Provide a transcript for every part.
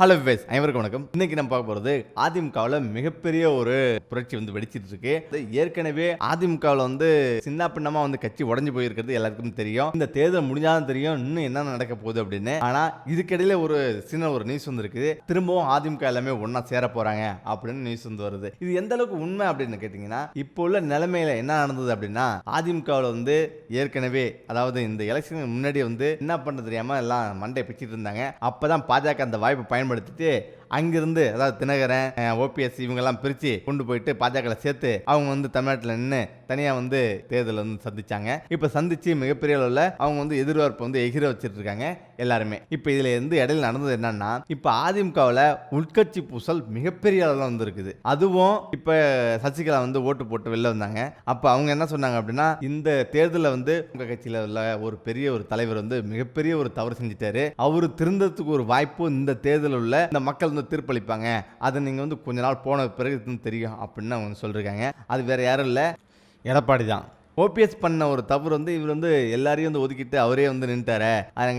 Hello wives அனைவருக்கும் வணக்கம். இன்னைக்கு நம்ம பார்க்க போகிறது அதிமுகவில் மிகப்பெரிய ஒரு புரட்சி வந்து வெடிச்சிட்டு இருக்கு. இது ஏற்கனவே அதிமுகவில் வந்து சின்ன பின்னமா வந்து கட்சி உடஞ்சு போயிருக்கிறது எல்லாருக்கும் தெரியும். இந்த தேர்தல் முடிஞ்சாலும் தெரியும். இன்னும் என்ன நடக்க போகுது அப்படின்னு. ஆனால் இதுக்கிடையில ஒரு சின்ன ஒரு நியூஸ் வந்துருக்குது திரும்பவும் அதிமுக எல்லாமே ஒன்றா சேர போறாங்க அப்படின்னு நியூஸ் வந்து வருது. இது எந்த அளவுக்கு உண்மை அப்படின்னு கேட்டிங்கன்னா இப்போ உள்ள நிலைமையில என்ன நடந்தது அப்படின்னா அதிமுகவில் வந்து ஏற்கனவே அதாவது இந்த எலெக்ஷனுக்கு முன்னாடி வந்து என்ன பண்ண தெரியாமல் எல்லாம் மண்டை பிச்சுட்டு இருந்தாங்க. அப்போ தான் பாஜக அந்த வாய்ப்பை కనబడితే அங்கிருந்து அதாவது தினகரன் ஓபிஎஸ் இவங்கெல்லாம் பிரித்து கொண்டு போயிட்டு பாஜகவில் சேர்த்து அவங்க வந்து தமிழ்நாட்டில் நின்று தனியாக வந்து தேர்தல் வந்து சந்திச்சாங்க. இப்போ சந்திச்சு மிகப்பெரிய அளவில் அவங்க வந்து எதிர்பார்ப்பு வந்து எகிர வச்சுட்டு இருக்காங்க எல்லாருமே. இப்போ இதில் இருந்து இடையில நடந்தது என்னன்னா இப்போ அதிமுகவில் உட்கட்சி பூசல் மிகப்பெரிய அளவில் வந்து இருக்குது அதுவும் இப்போ சசிகலா வந்து ஓட்டு போட்டு வெளில வந்தாங்க. அப்போ அவங்க என்ன சொன்னாங்க அப்படின்னா இந்த தேர்தலில் வந்து உங்கள் கட்சியில் உள்ள ஒரு பெரிய ஒரு தலைவர் வந்து மிகப்பெரிய ஒரு தவறு செஞ்சிட்டாரு. அவர் திருந்ததுக்கு ஒரு வாய்ப்பு இந்த தேர்தலில் உள்ள இந்த மக்கள் வந்து தீர்ப்பளிப்பாங்க. அதை நீங்கள் வந்து கொஞ்ச நாள் போன பிறகு தெரியும் அப்படின்னு அவங்க சொல்லியிருக்காங்க அது வேற யாரும் இல்லை. எடப்பாடி தான். ஓபிஎஸ் பண்ண ஒரு தவறு வந்து இவர் வந்து எல்லாரையும் வந்து ஒதுக்கிட்டு அவரே வந்து நின்ட்டாரு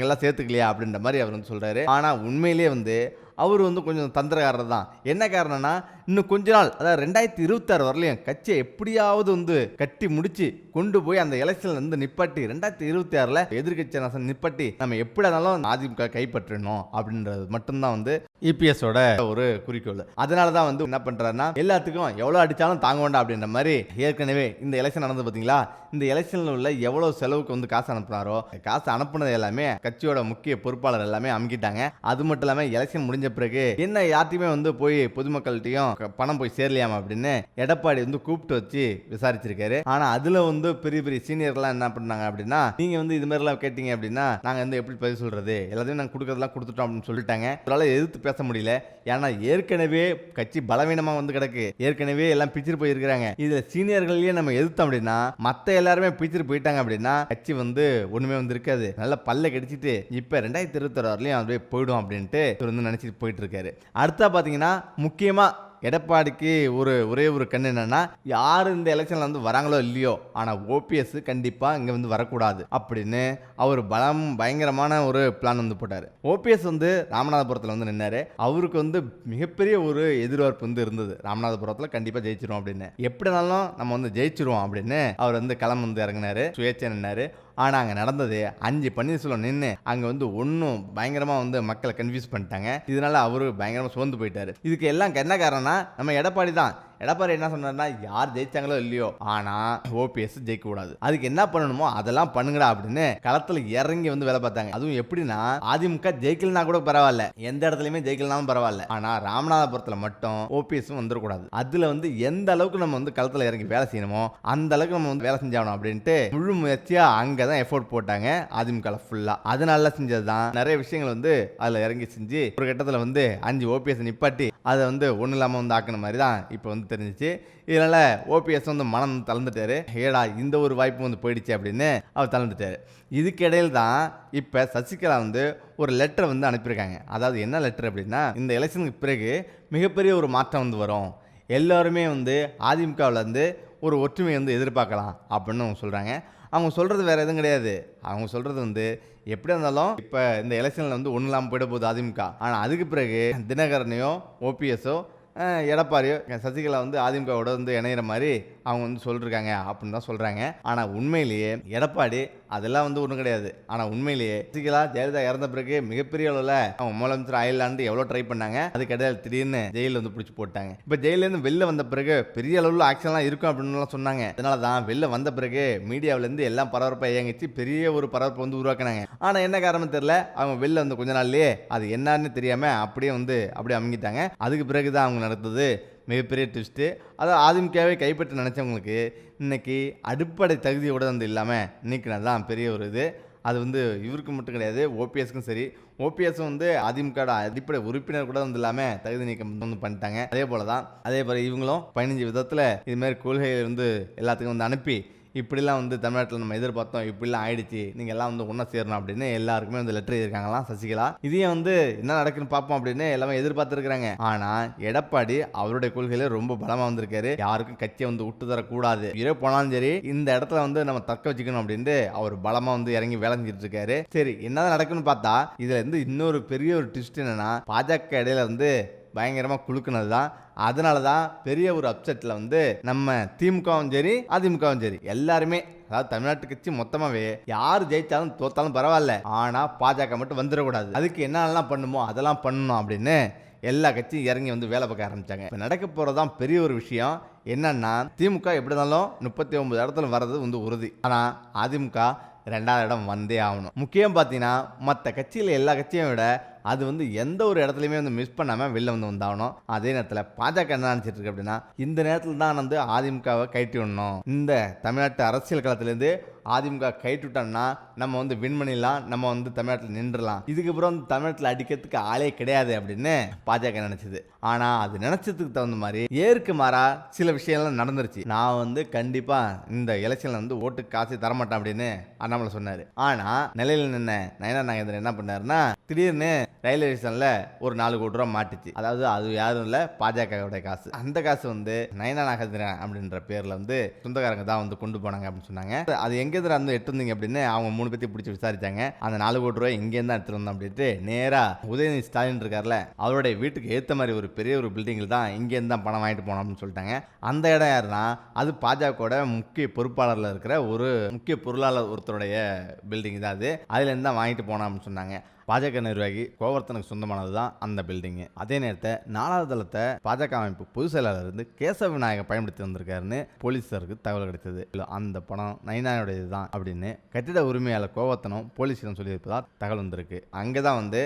எல்லாம் சேர்த்துக்கலையா அப்படின்ற மாதிரி அவர் வந்து சொல்றாரு. ஆனால் உண்மையிலேயே வந்து அவர் வந்து கொஞ்சம் தந்திரக்காரர் தான். என்ன காரணம்னா இன்னும் கொஞ்ச நாள் அதாவது ரெண்டாயிரத்தி இருபத்தாறு வரலையும் கட்சியை எப்படியாவது வந்து கட்டி முடிச்சு கொண்டு போய் அந்த எலெக்ஷனில் வந்து நிப்பாட்டி ரெண்டாயிரத்தி இருபத்தி ஆறில் எதிர்கட்சி அரசன் நிப்பாட்டி நம்ம எப்படி இருந்தாலும் அதிமுக கைப்பற்றணும் அப்படின்றது மட்டும்தான் வந்து இபிஎஸோட ஒரு குறிக்கோள். அதனால தான் வந்து என்ன பண்ணுறாருன்னா எல்லாத்துக்கும் எவ்வளோ அடித்தாலும் தாங்க வேண்டாம் அப்படின்ற மாதிரி ஏற்கனவே இந்த எலெக்ஷன் நடந்தது பார்த்தீங்களா இந்த எலெக்ஷனில் உள்ள எவ்வளோ செலவுக்கு வந்து காசு அனுப்புனாரோ காசு அனுப்புனது எல்லாமே கட்சியோட முக்கிய பொறுப்பாளர் எல்லாமே அமுக்கிட்டாங்க. அது மட்டும் இல்லாமல் எலெக்ஷன் முடிஞ்ச பிறகு என்ன யார்ட்டையுமே வந்து போய் பொதுமக்கள்கிட்டையும் பணம் போய் சேரலையாமா அப்படின்னு எடப்பாடி வந்து கூப்பிட்டு வச்சு விசாரிச்சிருக்காரு. ஆனால் அதில் வந்து பெரிய பெரிய சீனியர்லாம் என்ன பண்ணாங்க அப்படின்னா நீங்கள் வந்து இது மாதிரிலாம் கேட்டீங்க அப்படின்னா நாங்கள் வந்து எப்படி பதில் சொல்கிறது எல்லாத்தையும் நாங்கள் கொடுக்குறதெல்லாம் கொடுத்துட்டோம் அப்படின்னு சொல்லிட்டாங்க. அதனால் எதிர்த்து பேச முடியல. ஏன்னா ஏற்கனவே கட்சி பலவீனமாக வந்து கிடக்கு. ஏற்கனவே எல்லாம் பிச்சுட்டு போயிருக்கிறாங்க. இதில் சீனியர்கள்லயே நம்ம எதிர்த்தோம் அப்படின்னா மற்ற எல்லாருமே பிச்சுட்டு போயிட்டாங்க அப்படின்னா கட்சி வந்து ஒன்றுமே வந்து இருக்காது. நல்ல பல்ல கடிச்சிட்டு இப்போ ரெண்டாயிரத்தி இருபத்தொரு வரலையும் அப்படியே போயிடும் அப்படின்ட்டு இவர் வந்து நினச்சிட்டு போயிட்டு இருக்காரு. அடுத்தா பார்த்தீங்கன்னா முக்கியமாக எடப்பாடிக்கு ஒரு ஒரே ஒரு கண் என்னன்னா யார் இந்த எலெக்ஷன்ல வந்து வராங்களோ இல்லையோ ஆனா ஓபிஎஸ் கண்டிப்பா இங்க வந்து வரக்கூடாது அப்படின்னு அவர் பலம் பயங்கரமான ஒரு பிளான் வந்து போட்டார். ஓபிஎஸ் வந்து ராமநாதபுரத்தில் வந்து நின்னாரு. அவருக்கு வந்து மிகப்பெரிய ஒரு எதிர்பார்ப்பு வந்து இருந்தது. ராமநாதபுரத்தில் கண்டிப்பாக ஜெயிச்சிருவோம் அப்படின்னு. எப்படினாலும் நம்ம வந்து ஜெயிச்சிருவோம் அப்படின்னு அவர் வந்து களம் வந்து இறங்கினாரு. சுயேட்சை நின்னாரு. ஆனால் அங்கே நடந்தது அஞ்சு பன்னீர்செல்வம் நின்று அங்கே வந்து ஒன்றும் பயங்கரமாக வந்து மக்களை கன்ஃபியூஸ் பண்ணிட்டாங்க. இதனால அவரு பயங்கரமாக சோர்ந்து போயிட்டாரு. இதுக்கு எல்லாம் என்ன காரணம்னா நம்ம எடப்பாடி தான். எடப்பாடி என்ன சொன்னார்னா யார் ஜெயிச்சாங்களோ இல்லையோ ஆனால் ஓபிஎஸ் ஜெயிக்க கூடாது அதுக்கு என்ன பண்ணணுமோ அதெல்லாம் பண்ணுங்கடா அப்படின்னு களத்தில் இறங்கி வந்து வேலை பார்த்தாங்க. அதுவும் எப்படின்னா அதிமுக ஜெயிக்கலனா கூட பரவாயில்ல. எந்த இடத்துலையுமே ஜெயிக்கலனாலும் பரவாயில்ல. ஆனால் ராமநாதபுரத்தில் மட்டும் ஓபிஎஸும் வந்துடக்கூடாது. அதில் வந்து எந்த அளவுக்கு நம்ம வந்து களத்தில் இறங்கி வேலை செய்யணுமோ அந்த அளவுக்கு நம்ம வந்து வேலை செஞ்சாகணும் அப்படின்ட்டு முழு முயற்சியாக அங்கே தான் எஃபோர்ட் போட்டாங்க அதிமுக ஃபுல்லாக அதனால செஞ்சது தான் நிறைய விஷயங்கள் வந்து அதில் இறங்கி செஞ்சு ஒரு கட்டத்தில் வந்து அஞ்சு ஓபிஎஸ் நிப்பாட்டி அதை வந்து ஒன்றும் இல்லாமல் வந்து ஆக்கின மாதிரி தான் இப்போ வந்து தெரிஞ்சிச்சு. இதனால் ஓபிஎஸ் வந்து மனம் தளர்ந்துட்டாரு. ஏடா இந்த ஒரு வாய்ப்பு வந்து போயிடுச்சு அப்படின்னு அவர் தளர்ந்துட்டார். இதுக்கிடையில் தான் இப்போ சசிகலா வந்து ஒரு லெட்டர் வந்து அனுப்பியிருக்காங்க. அதாவது என்ன லெட்டர் அப்படின்னா இந்த எலெக்ஷனுக்கு பிறகு மிகப்பெரிய ஒரு மாற்றம் வந்து வரும். எல்லோருமே வந்து அதிமுகவிலேருந்து ஒரு ஒற்றுமை வந்து எதிர்பார்க்கலாம் அப்படின்னு அவங்க சொல்கிறாங்க அவங்க சொல்கிறது வேறு எதுவும் கிடையாது. அவங்க சொல்கிறது வந்து எப்படி இருந்தாலும் இப்போ இந்த எலெக்ஷனில் வந்து ஒன்றும் இல்லாமல் போயிட போகுது அதிமுக. ஆனால் அதுக்கு பிறகு தினகரனையோ ஓபிஎஸோ எடப்பாடி சசிகலா வந்து அதிமுகவோட வந்து இணையிற மாதிரி அவங்க வந்து சொல்லிருக்காங்க அப்படின்னு தான் சொல்கிறாங்க ஆனால் உண்மையிலேயே எடப்பாடி அதெல்லாம் வந்து ஒன்றும் கிடையாது. ஆனால் உண்மையிலேயே சசிகலா ஜெயலலிதா இறந்த பிறகு மிகப்பெரிய அளவில் அவங்க முதலமைச்சர் ஆயிடலான்ட்டு எவ்வளோ ட்ரை பண்ணாங்க அது கிடையாது திடீர்னு ஜெயிலில் வந்து பிடிச்சி போட்டாங்க. இப்போ ஜெயிலேருந்து வெளில வந்த பிறகு பெரிய அளவில் ஆக்ஷன்லாம் இருக்கும் அப்படின்னுலாம் சொன்னாங்க. அதனால தான் வெளில வந்த பிறகு மீடியாவிலேருந்து எல்லாம் பரபரப்பாக இயங்கிச்சு பெரிய ஒரு பரபரப்பு வந்து உருவாக்குனாங்க. ஆனால் என்ன காரணம் தெரில அவங்க வெளில வந்து கொஞ்ச நாள்லேயே அது என்னன்னு தெரியாமல் அப்படியே வந்து அப்படியே அமுங்கிட்டாங்க. அதுக்கு பிறகு தான் அவங்க நடந்தது மிகப்பெரிய ட்விஸ்ட்டு அதாவது ஆதிமுகவே கைப்பற்ற நினச்சவங்களுக்கு இன்றைக்கி அடிப்படை தகுதியோட வந்து இல்லாமல் நீக்கினது தான் பெரிய ஒரு இது. அது வந்து இவருக்கு மட்டும் கிடையாது ஓபிஎஸ்க்கும் சரி. ஓபிஎஸ்ஸும் வந்து அதிமுக அடிப்படை உறுப்பினர் கூட வந்து இல்லாமல் தகுதி நீக்கம் வந்து பண்ணிட்டாங்க. அதே போல தான் அதே போல் இவங்களும் பதினஞ்சு விதத்தில் இதுமாரி கொள்கையை வந்து எல்லாத்துக்கும் வந்து அனுப்பி இப்படிலாம் வந்து தமிழ்நாட்டில் நம்ம எதிர்பார்த்தோம் இப்படிலாம் ஆயிடுச்சு நீங்கள் எல்லாம் வந்து ஒன்றா சேரணும் அப்படின்னு எல்லாருக்குமே வந்து லெட்டர் எழுதியிருக்காங்களாம் சசிகலா. இதையும் வந்து என்ன நடக்குன்னு பார்ப்போம் அப்படின்னு எல்லாமே எதிர்பார்த்துருக்குறாங்க. ஆனால் எடப்பாடி அவருடைய கொள்கையில ரொம்ப பலமாக வந்திருக்காரு. யாருக்கும் கட்சியை வந்து விட்டு தரக்கூடாது. இரே போனாலும் சரி இந்த இடத்துல வந்து நம்ம தக்க வச்சுக்கணும் அப்படின்ட்டு அவர் பலமாக வந்து இறங்கி வேலை செஞ்சுட்டு இருக்காரு. சரி என்னதான் நடக்குன்னு பார்த்தா இதுல இருந்து இன்னொரு பெரிய ஒரு ட்விஸ்ட் என்னன்னா பாஜக இடையில வந்து பயங்கரமாக குலுக்குனது தான். அதனால தான் பெரிய ஒரு அப்செட்டில் வந்து நம்ம திமுகவும் சரி அதிமுகவும் சரி எல்லாருமே அதாவது தமிழ்நாட்டு கட்சி மொத்தமாகவே யார் ஜெயித்தாலும் தோத்தாலும் பரவாயில்ல. ஆனால் பாஜக மட்டும் வந்துடக்கூடாது. அதுக்கு என்னென்னலாம் பண்ணுமோ அதெல்லாம் பண்ணணும் அப்படின்னு எல்லா கட்சியும் இறங்கி வந்து வேலை பார்க்க ஆரம்பிச்சாங்க. இப்போ நடக்க போகிறதான் பெரிய ஒரு விஷயம். என்னன்னா திமுக எப்படி இருந்தாலும் முப்பத்தி ஒன்பது இடத்துல வர்றது வந்து உறுதி. ஆனால் அதிமுக ரெண்டாவது இடம் வந்தே ஆகணும். முக்கியம் பார்த்தீங்கன்னா மற்ற கட்சியில் எல்லா கட்சியும் விட அது வந்து எந்த ஒரு இடத்துலையுமே வந்து மிஸ் பண்ணாமல் வெளில வந்து வந்தாகணும். அதே நேரத்தில் பாஜக என்ன நினச்சிட்டு இருக்கு அப்படின்னா இந்த நேரத்தில் தான் வந்து அதிமுகவை கைட்டி விடணும். இந்த தமிழ்நாட்டு அரசியல் களத்துலேருந்து அதிமுக கைட்டு விட்டோம்னா நம்ம வந்து வின் பண்ணிடலாம் நம்ம வந்து தமிழ்நாட்டில் நின்றுலாம் இதுக்கப்புறம் வந்து தமிழ்நாட்டில் அடிக்கிறதுக்கு ஆளே கிடையாது அப்படின்னு பாஜக நினச்சிது. ஆனால் அது நினச்சதுக்கு தகுந்த மாதிரி ஏற்கு மாறாக சில விஷயம்லாம் நடந்துருச்சு. நான் வந்து கண்டிப்பாக இந்த எலெக்ஷனில் வந்து ஓட்டு காசு தரமாட்டேன் அப்படின்னு அண்ணாமலை சொன்னார். ஆனால் நிலையில் நின்ன நயனா நாகேந்திரன் என்ன பண்ணாருன்னா திடீர்னு ரயில்வே ஸ்டேஷனில் ஒரு நாலு கோடி ரூபா மாட்டுச்சு. அதாவது அது யாரும் இல்லை பாஜகவுடைய காசு. அந்த காசு வந்து நயனா நாகேந்திரன் அப்படின்ற பேரில் வந்து சொந்தக்காரங்க தான் வந்து கொண்டு போனாங்க அப்படின்னு சொன்னாங்க. அது எங்கேருந்து வந்து எடுத்துருந்தீங்க அப்படின்னு அவங்க மூணு பேர்த்தையும் பிடிச்சி விசாரித்தாங்க அந்த நாலு கோடி ரூபாய் இங்கேருந்து தான் வந்தோம் அப்படின்ட்டு நேராக உதயநிதி ஸ்டாலின் இருக்கார்ல அவருடைய வீட்டுக்கு ஏற்ற மாதிரி ஒரு பெரிய ஒரு பில்டிங்கில் தான் இங்கேருந்து தான் பணம் வாங்கிட்டு போனோம் அப்படின்னு சொல்லிட்டாங்க. அந்த இடம் யாருன்னா அது பாஜகவோட முக்கிய பொறுப்பாளரில் இருக்கிற ஒரு முக்கிய பொருளாளர் ஒருத்தருடைய பில்டிங் தான் அது. அதுலேருந்து தான் வாங்கிட்டு போனோம் அப்படின்னு சொன்னாங்க. பாஜக நிர்வாகி கோவர்த்தனுக்கு சொந்தமானது தான் அந்த பில்டிங்கு அதே நேரத்தை நாலாவது தளத்தை பாஜக அமைப்பு பொதுச் செயலாளர் இருந்து கேசவ விநாயகர் பயன்படுத்தி வந்திருக்காருன்னு போலீஸாருக்கு தகவல் கிடைத்தது. இல்லை அந்த பணம் நைனாயுடையது தான் அப்படின்னு கட்டிட உரிமையாளர் கோவர்த்தனம் போலீஸிடம் சொல்லியிருப்பதாக தகவல் வந்திருக்கு. அங்கே தான் வந்து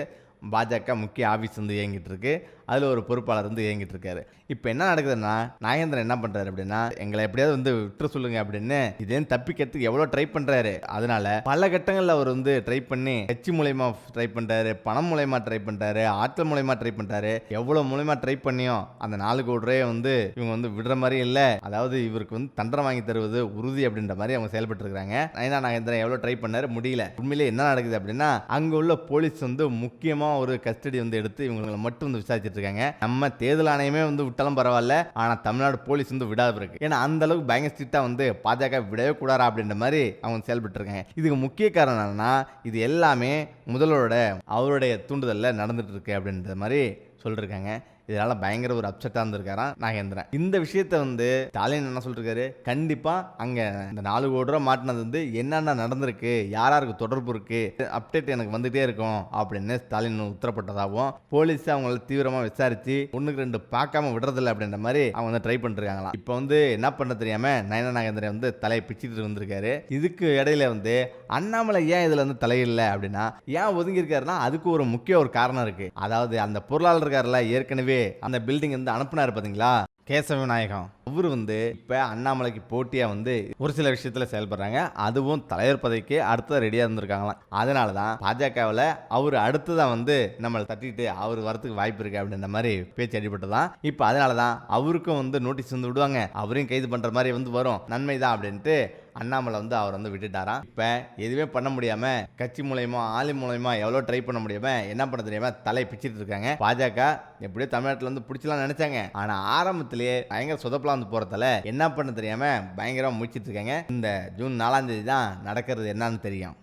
பாஜக முக்கிய ஆஃபீஸ் வந்து இயங்கிட்டு இருக்கு. அதில் ஒரு பொறுப்பாளர் வந்து இயங்கிட்டு இருக்காரு. இப்போ என்ன நடக்குதுன்னா நாகேந்திரன் என்ன பண்ணுறாரு அப்படின்னா எங்களை எப்படியாவது வந்து விட்டு சொல்லுங்க அப்படின்னு இதே தப்பிக்கிறதுக்கு எவ்வளோ ட்ரை பண்ணுறாரு அதனால பல கட்டங்களில் அவர் வந்து ட்ரை பண்ணி கட்சி மூலயமா ட்ரை பண்ணுறாரு பணம் மூலயமா ட்ரை பண்ணுறாரு ஆற்றல் மூலயமா ட்ரை பண்ணுறாரு எவ்வளோ மூலயமா ட்ரை பண்ணியும் அந்த நாலு கோடி வந்து இவங்க வந்து விடுற மாதிரி இல்லை. அதாவது இவருக்கு வந்து தண்டனை வாங்கி தருவது உறுதி அப்படின்ற மாதிரி அவங்க செயல்பட்டு இருக்காங்க நயனா நாகேந்திரன் எவ்வளோ ட்ரை பண்ணாரு? முடியல. உண்மையிலே என்ன நடக்குது அப்படின்னா அங்கே உள்ள போலீஸ் வந்து முக்கியமாக ஒரு கஸ்டடி வந்து எடுத்து இவங்களை மட்டும் வந்து விசாரிச்சுட்டு இருக்காங்க. நம்ம தேர்தல் ஆணையமே வந்து விட்டாலும் பரவாயில்ல ஆனால் தமிழ்நாடு போலீஸ் வந்து விடாது இருக்கு ஏன்னா அந்த அளவுக்கு பயங்கர ஸ்ட்ரிக்டாக வந்து பாஜக விடவே கூடாதா அப்படின்ற மாதிரி அவங்க செயல்பட்டு இருக்காங்க. இதுக்கு முக்கிய காரணம் என்னன்னா இது எல்லாமே முதல்வரோட அவருடைய தூண்டுதலில் நடந்துட்டு இருக்கு அப்படின்ற மாதிரி சொல்லிருக்காங்க. இதனால பயங்கர ஒரு அப்செட்டாக இருந்திருக்காராம் நாகேந்திரன். இந்த விஷயத்த வந்து ஸ்டாலின் என்ன சொல்லிருக்காரு? கண்டிப்பாக அங்கே இந்த நாலு கோடி ரூபா மாட்டினது வந்து என்னென்ன நடந்திருக்கு? யார் யாருக்கு தொடர்பு இருக்கு? அப்டேட் எனக்கு வந்துட்டே இருக்கும் அப்படின்னு ஸ்டாலின் உத்தரப்பட்டதாகவும் போலீஸ் அவங்கள தீவிரமாக விசாரிச்சு ஒன்றுக்கு ரெண்டு பார்க்காம விடுறதில்ல அப்படின்ற மாதிரி அவங்க வந்து ட்ரை பண்ணிருக்காங்களாம். இப்போ வந்து என்ன பண்ண தெரியாம நயன நாகேந்திரன் வந்து தலையை பிச்சுட்டு வந்திருக்காரு இதுக்கு இடையில வந்து அண்ணாமலை ஏன் இதுல வந்து தலையிடல அப்படின்னா ஏன் ஒதுங்கியிருக்காருன்னா அதுக்கு ஒரு முக்கிய ஒரு காரணம் இருக்கு. அதாவது அந்த பொருளாளர் ஏற்கனவே அந்த பில்டிங் வந்து அனுப்புனார் பார்த்தீங்களா கேசவ விநாயகம். அவர் வந்து இப்போ அண்ணாமலைக்கு போட்டியாக வந்து ஒரு சில விஷயத்தில் செயல்படுறாங்க. அதுவும் தலைவர் பதவிக்கு அடுத்தது ரெடியாக இருந்திருக்காங்களாம். அதனால தான் பாஜகவில் அவர் அடுத்ததான் வந்து நம்மளை தட்டிட்டு அவர் வரத்துக்கு வாய்ப்பு இருக்கு அப்படின்ற மாதிரி பேச்சு அடிபட்டதான். இப்போ அதனால தான் அவருக்கும் வந்து நோட்டீஸ் வந்து விடுவாங்க. அவரையும் கைது பண்ணுற மாதிரி வந்து வரும். நன்மை தான் அப்படின்ட்டு அண்ணாமலை வந்து அவர் வந்து விட்டுட்டாராம். இப்போ எதுவுமே பண்ண முடியாம கட்சி மூலயமா ஆளு மூலயமா எவ்வளோ ட்ரை பண்ண முடியாம என்ன பண்ண தெரியாம தலை பிச்சுட்டு இருக்காங்க. பாஜக எப்படியோ தமிழ்நாட்டில் வந்து பிடிச்சலாம் நினைச்சாங்க. ஆனா ஆரம்பத்திலேயே பயங்கர சொதப்பலாம் வந்து போறதால என்ன பண்ண தெரியாம பயங்கரமா முடிச்சிட்டு இருக்காங்க. இந்த ஜூன் நாலாம் தேதி தான் நடக்கிறது என்னன்னு தெரியும்.